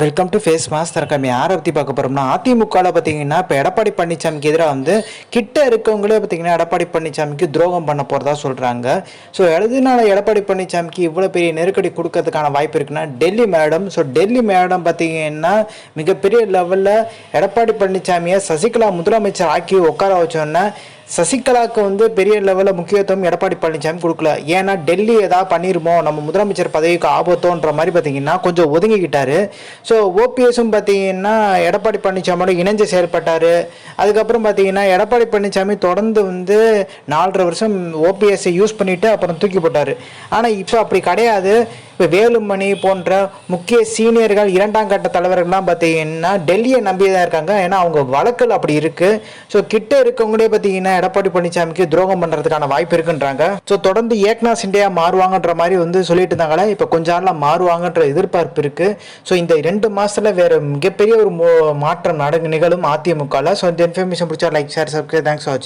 Welcome to face master கம்மி யாரை பற்றி பார்க்க போகிறோம்னா அதிமுகவில் பார்த்தீங்கன்னா இப்போ எடப்பாடி பழனிசாமிக்கு எதிராக வந்து கிட்ட இருக்கவங்களே பார்த்தீங்கன்னா எடப்பாடி பழனிசாமிக்கு துரோகம் பண்ண போகிறதா சொல்கிறாங்க ஸோ எதனால எடப்பாடி பழனிசாமிக்கு இவ்வளோ பெரிய நெருக்கடி கொடுக்கறதுக்கான வாய்ப்பு இருக்குன்னா Delhi madam. So Delhi madam பார்த்தீங்கன்னா மிகப்பெரிய லெவலில் எடப்பாடி பழனிசாமியை சசிகலா முதலமைச்சர் ஆக்கி உட்கார வச்சோன்னே சசிகலாவுக்கு வந்து பெரிய லெவலில் முக்கியத்துவம் எடப்பாடி பழனிசாமி கொடுக்கல. ஏன்னா டெல்லி ஏதாவது பண்ணிருமோ நம்ம முதலமைச்சர் பதவிக்கு ஆபத்தோன்ற மாதிரி பார்த்தீங்கன்னா கொஞ்சம் ஒதுங்கிக்கிட்டாரு. ஸோ ஓபிஎஸும் பார்த்தீங்கன்னா எடப்பாடி பழனிசாமியோட இணைஞ்சு செயல்பட்டார். அதுக்கப்புறம் பார்த்தீங்கன்னா எடப்பாடி பழனிசாமி தொடர்ந்து வந்து நாலரை வருஷம் ஓபிஎஸ்ஸை யூஸ் பண்ணிவிட்டு அப்புறம் தூக்கி போட்டார். ஆனால் இப்போ அப்படி கிடையாது. இப்போ வேலுமணி போன்ற முக்கிய சீனியர்கள் இரண்டாம் கட்ட தலைவர்கள்லாம் பார்த்தீங்கன்னா டெல்லியை நம்பி தான் இருக்காங்க. ஏன்னா அவங்க வழக்கில் அப்படி இருக்குது ஸோ கிட்ட இருக்கவங்களே பார்த்தீங்கன்னா எடப்பாடி பழனிசாமிக்கு துரோகம் பண்றதுக்கான வாய்ப்பு இருக்குன்றாங்க. ஸோ தொடர்ந்து ஏக்நாத் சிண்டியா மாறுவாங்கன்ற மாதிரி வந்து சொல்லிட்டு இருந்தாங்களே இப்போ கொஞ்ச நாளில் மாறுவாங்கன்ற எதிர்பார்ப்பு இருக்கு. ஸோ இந்த ரெண்டு மாசத்துல வேற மிகப்பெரிய ஒரு மாற்றம் நடக்கு நிகழும் அதிமுகவில் ஸோ இந்த இன்ஃபர்மேஷன் பிடிச்சா like share subscribe thanks watch